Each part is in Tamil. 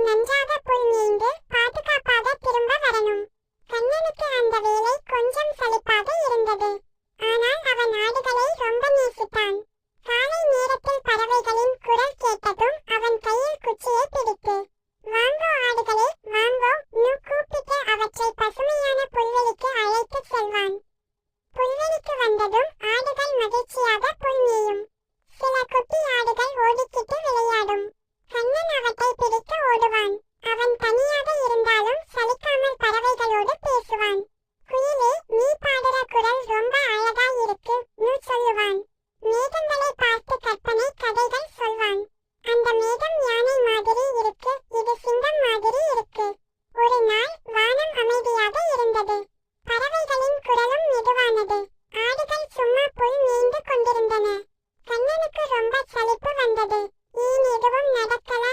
你家的 조금 나갔다가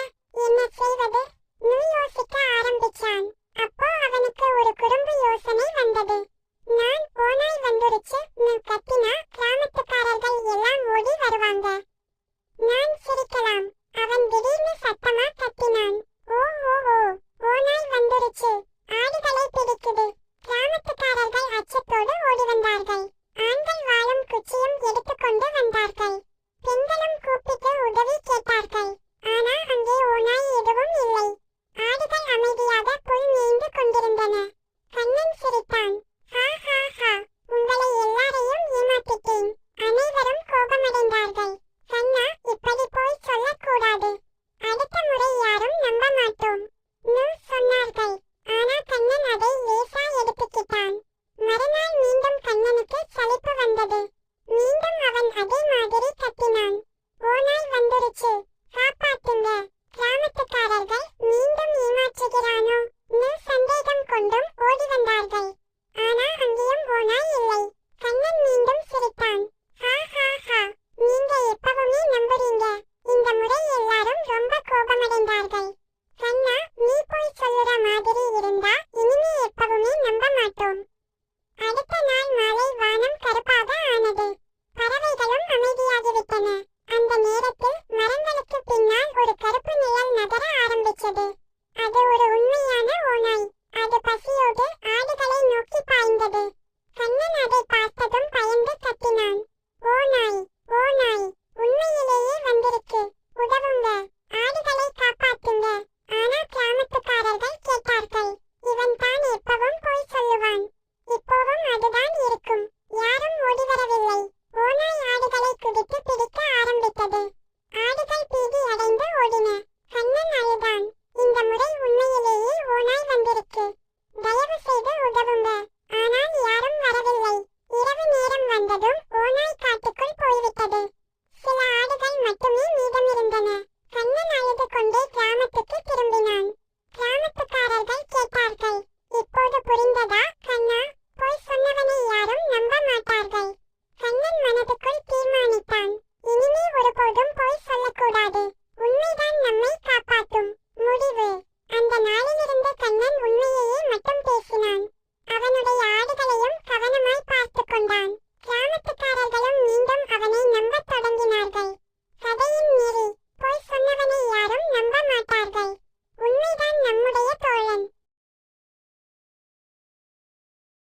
ஓடி வந்தார்கள். ஆனா அங்கேயும் ஓனாய் இல்லை. கண்ணன் மீண்டும் சிரித்தான். ஹா ஹா ஹா நீங்க எப்பவுமே நம்புறீங்க. 食べ